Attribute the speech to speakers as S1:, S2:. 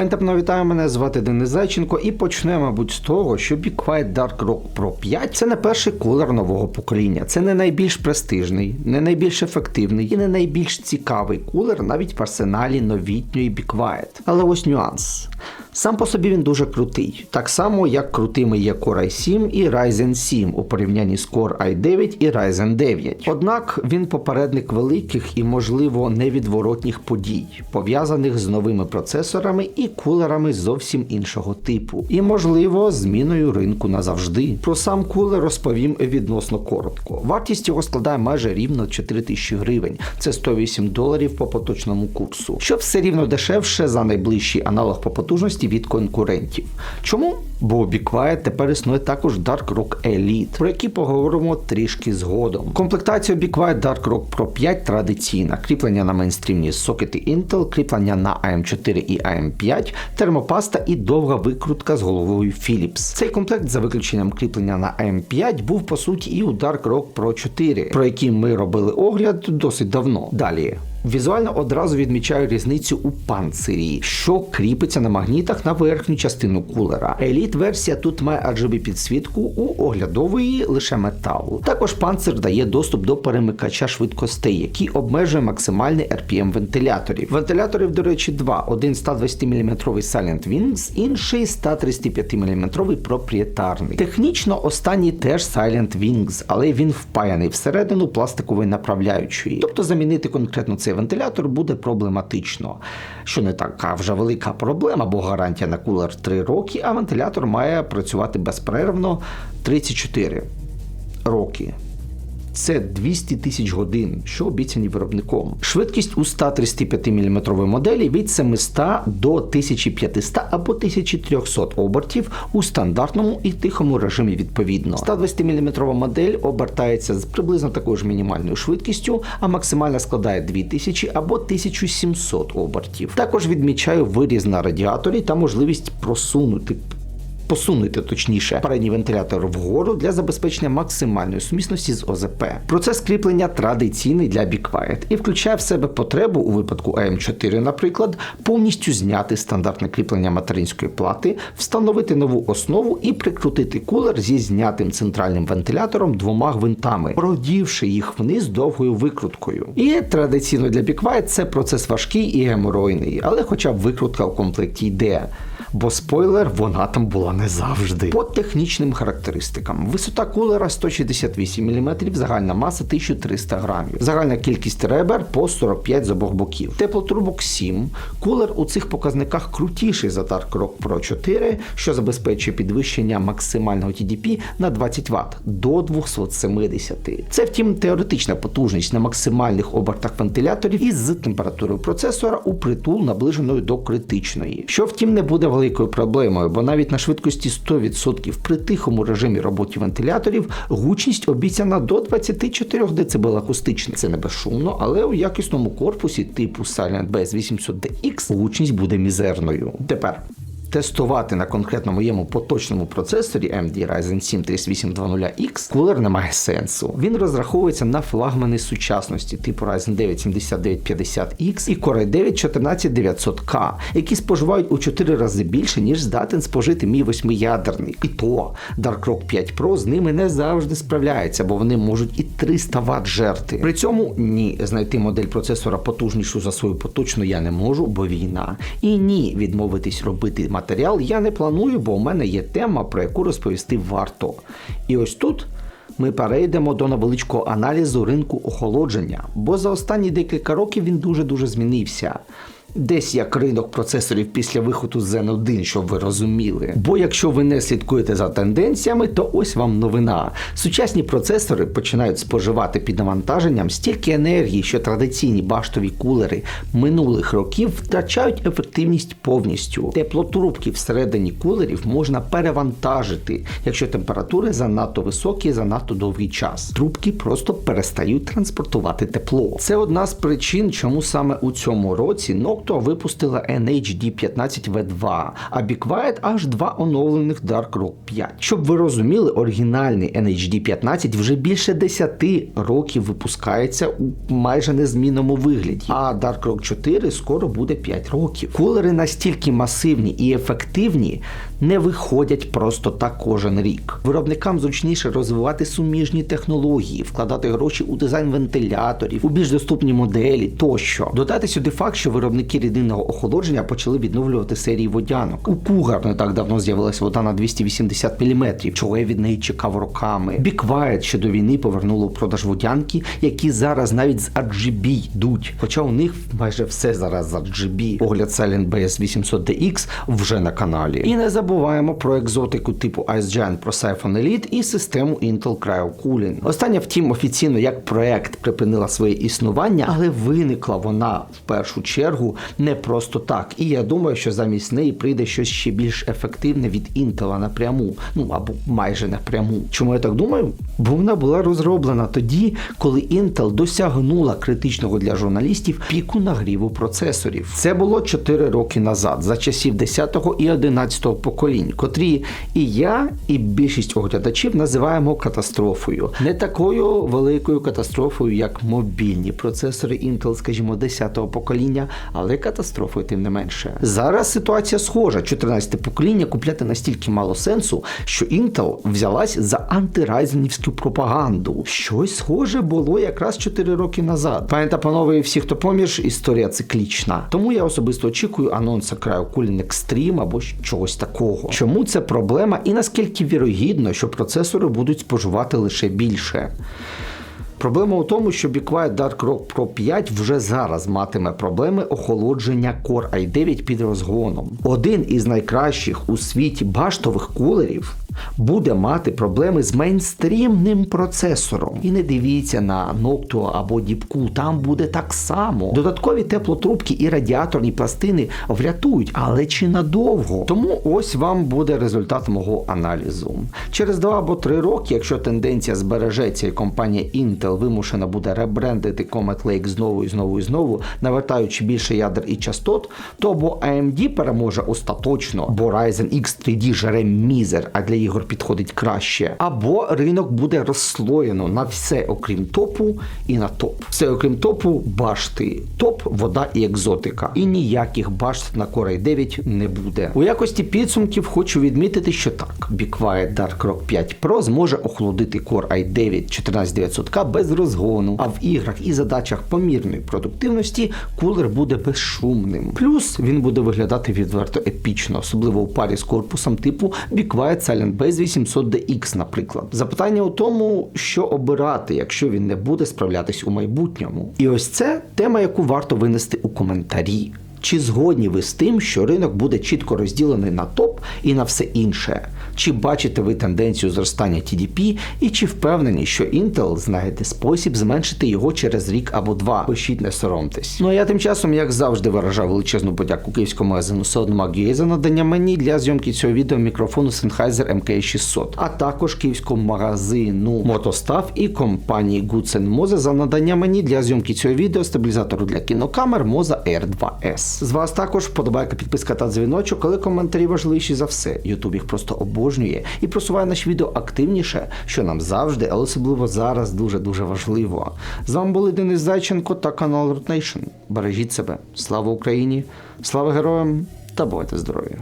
S1: Пентапно вітаю, мене звати Денис Зайченко, і почнемо, мабуть, з того, що Be Quiet Dark Rock Pro 5 це не перший кулер нового покоління. Це не найбільш престижний, не найбільш ефективний і не найбільш цікавий кулер навіть в арсеналі новітньої Be Quiet. Але ось нюанс. Сам по собі він дуже крутий, так само як крутими є Core i7 і Ryzen 7 у порівнянні з Core i9 і Ryzen 9. Однак він попередник великих і, можливо, невідворотніх подій, пов'язаних з новими процесорами і кулерами зовсім іншого типу, і, можливо, зміною ринку назавжди. Про сам кулер розповім відносно коротко. Вартість його складає майже рівно 4000 гривень, це 108 доларів по поточному курсу, що все рівно дешевше за найближчий аналог по потужності від конкурентів. Чому? Бо у Quiet тепер існує також Dark Rock Elite, про які поговоримо трішки згодом. Комплектація Be Quiet Dark Rock Pro 5 традиційна: кріплення на мейнстрімні сокети Intel, кріплення на AM4 і AM5, термопаста і довга викрутка з головою Philips. Цей комплект, за виключенням кріплення на М5, був по суті і у Dark Rock Pro 4, про який ми робили огляд досить давно. Далі. Візуально одразу відмічаю різницю у панцирі, що кріпиться на магнітах на верхню частину кулера. Еліт версія тут має RGB підсвітку, у оглядової лише метал. Також панцир дає доступ до перемикача швидкостей, який обмежує максимальний RPM вентиляторів. Вентиляторів, до речі, два: один 120 мм Silent Wings, інший 135 мм проприєтарний. Технічно останній теж Silent Wings, але він впаяний всередину пластикової направляючої. Тобто замінити конкретно цей вентилятор буде проблематично. Що не така вже велика проблема, бо гарантія на кулер 3 роки, а вентилятор має працювати безперервно 34 роки. Це 200 тисяч годин, що обіцяні виробником. Швидкість у 135 мм моделі від 700 до 1500 або 1300 обертів у стандартному і тихому режимі відповідно. 120 мм модель обертається з приблизно такою ж мінімальною швидкістю, а максимальна складає 2000 або 1700 обертів. Також відмічаю виріз на радіаторі та можливість просунути посунути точніше передній вентилятор вгору для забезпечення максимальної сумісності з ОЗП. Процес кріплення традиційний для Be Quiet і включає в себе потребу у випадку AM4, наприклад, повністю зняти стандартне кріплення материнської плати, встановити нову основу і прикрутити кулер зі знятим центральним вентилятором двома гвинтами, продівши їх вниз довгою викруткою. І традиційно для Be Quiet це процес важкий і геморойний, але хоча б викрутка у комплекті йде. Бо спойлер, вона там була не завжди. По технічним характеристикам: висота кулера 168 мм, загальна маса 1300 грамів, загальна кількість ребер по 45 з обох боків. Теплотрубок 7. Кулер у цих показниках крутіший за Dark Rock Pro 4, що забезпечує підвищення максимального TDP на 20 Вт до 270. Це, втім, теоретична потужність на максимальних обертах вентиляторів із температурою процесора у притул наближеною до критичної. Що, втім, не буде великою проблемою, бо навіть на швидкості 100% при тихому режимі роботи вентиляторів гучність обіцяна до 24 дБ акустична. Це не безшумно, але у якісному корпусі типу Silent Bass 800DX гучність буде мізерною. Тепер. Тестувати на конкретно моєму поточному процесорі AMD Ryzen 7 3820X кулер не має сенсу. Він розраховується на флагмани сучасності типу Ryzen 9 7950X і Core i9 14900K, які споживають у 4 рази більше, ніж здатен спожити мій восьмиядерник. І то Dark Rock 5 Pro з ними не завжди справляється, бо вони можуть і 300 Вт жерти. При цьому ні, знайти модель процесора потужнішу за свою поточну я не можу, бо війна. І ні, відмовитись робити матеріал я не планую, бо у мене є тема, про яку розповісти варто. І ось тут. Ми перейдемо до невеличкого аналізу ринку охолодження, бо за останні декілька років він дуже-дуже змінився. Десь як ринок процесорів після виходу Zen 1, щоб ви розуміли. Бо якщо ви не слідкуєте за тенденціями, то ось вам новина. Сучасні процесори починають споживати під навантаженням стільки енергії, що традиційні баштові кулери минулих років втрачають ефективність повністю. Теплотрубки всередині кулерів можна перевантажити, якщо температури занадто високі занадто довгий час. Трубки просто перестають транспортувати тепло. Це одна з причин, чому саме у цьому році Nokia Noctua випустила NHD15V2, а Be аж два оновлених Dark Rock 5. Щоб ви розуміли, оригінальний NHD15 вже більше 10 років випускається у майже незмінному вигляді. А Dark Rock 4 скоро буде 5 років. Кулери настільки масивні і ефективні, не виходять просто так кожен рік. Виробникам зручніше розвивати суміжні технології, вкладати гроші у дизайн вентиляторів, у більш доступні моделі тощо. Додати сюди факт, що виробники рідинного охолодження почали відновлювати серії водянок. У Cougar не так давно з'явилася вода на 280 мм, чого я від неї чекав роками. Quiet ще до війни повернуло у продаж водянки, які зараз навіть з RGB йдуть. Хоча у них майже все зараз з RGB. Огляд Silent BS 800DX вже на каналі. І не забуваємо про екзотику типу Ice Giant Pro Siphon Elite і систему Intel Cryo. Остання, втім, офіційно як проект припинила своє існування, але виникла вона в першу чергу не просто так. І я думаю, що замість неї прийде щось ще більш ефективне від Intel напряму, ну або майже напряму. Чому я так думаю? Бо вона була розроблена тоді, коли Intel досягнула критичного для журналістів піку нагріву процесорів. Це було 4 роки назад, за часів 10 і 11 поколінь, котрі і я, і більшість оглядачів називаємо катастрофою. Не такою великою катастрофою, як мобільні процесори Intel, скажімо, 10-го покоління, але катастрофою тим не менше. Зараз ситуація схожа. 14 покоління купляти настільки мало сенсу, що Intel взялась за антирайзенівську пропаганду. Щось схоже було якраз 4 роки назад. Пам'ятаєте, панове, всі, хто поміж, історія циклічна. Тому я особисто очікую анонса краю Extreme або чогось такого. Чому це проблема і наскільки вірогідно, що процесори будуть споживати лише більше? Проблема у тому, що Be Quiet Dark Rock Pro 5 вже зараз матиме проблеми охолодження Core i9 під розгоном. Один із найкращих у світі баштових кулерів буде мати проблеми з мейнстрімним процесором. І не дивіться на Noctua або Deepcool, там буде так само. Додаткові теплотрубки і радіаторні пластини врятують, але чи надовго? Тому ось вам буде результат мого аналізу. Через 2 або 3 роки, якщо тенденція збережеться і компанія Intel вимушена буде ребрендити Comet Lake знову і знову і знову, навертаючи більше ядер і частот, то або AMD переможе остаточно, бо Ryzen X 3D жере мізер, а для ігор підходить краще. Або ринок буде розслоєно на все, окрім топу і на топ. Все, окрім топу, башти. Топ, вода і екзотика. І ніяких башт на Core i 9 не буде. У якості підсумків хочу відмітити, що так, Be Quiet Dark Rock 5 Pro зможе охолодити Core i9 14900K без розгону, а в іграх і задачах помірної продуктивності кулер буде безшумним. Плюс він буде виглядати відверто епічно, особливо у парі з корпусом типу Be Quiet Silent Base 800DX, наприклад. Запитання у тому, що обирати, якщо він не буде справлятись у майбутньому. І ось це тема, яку варто винести у коментарі. Чи згодні ви з тим, що ринок буде чітко розділений на топ і на все інше? Чи бачите ви тенденцію зростання TDP, і чи впевнені, що Intel знайде спосіб зменшити його через рік або два? Пишіть, не соромтесь. Ну а я тим часом, як завжди, виражав величезну подяку київському магазину Soundmag.ua за надання мені для зйомки цього відео мікрофону Sennheiser MK600, а також київському магазину Мотостав і компанії Goodsen Moze за надання мені для зйомки цього відео стабілізатору для кінокамер Moza R2S. З вас також вподобайка, підписка та дзвіночок, але коментарі важливіші за все. Ютуб їх просто обожнює і просуває наші відео активніше, що нам завжди, але особливо зараз дуже дуже важливо. З вами були Денис Зайченко та канал Nation. Бережіть себе. Слава Україні! Слава героям та бувайте здорові!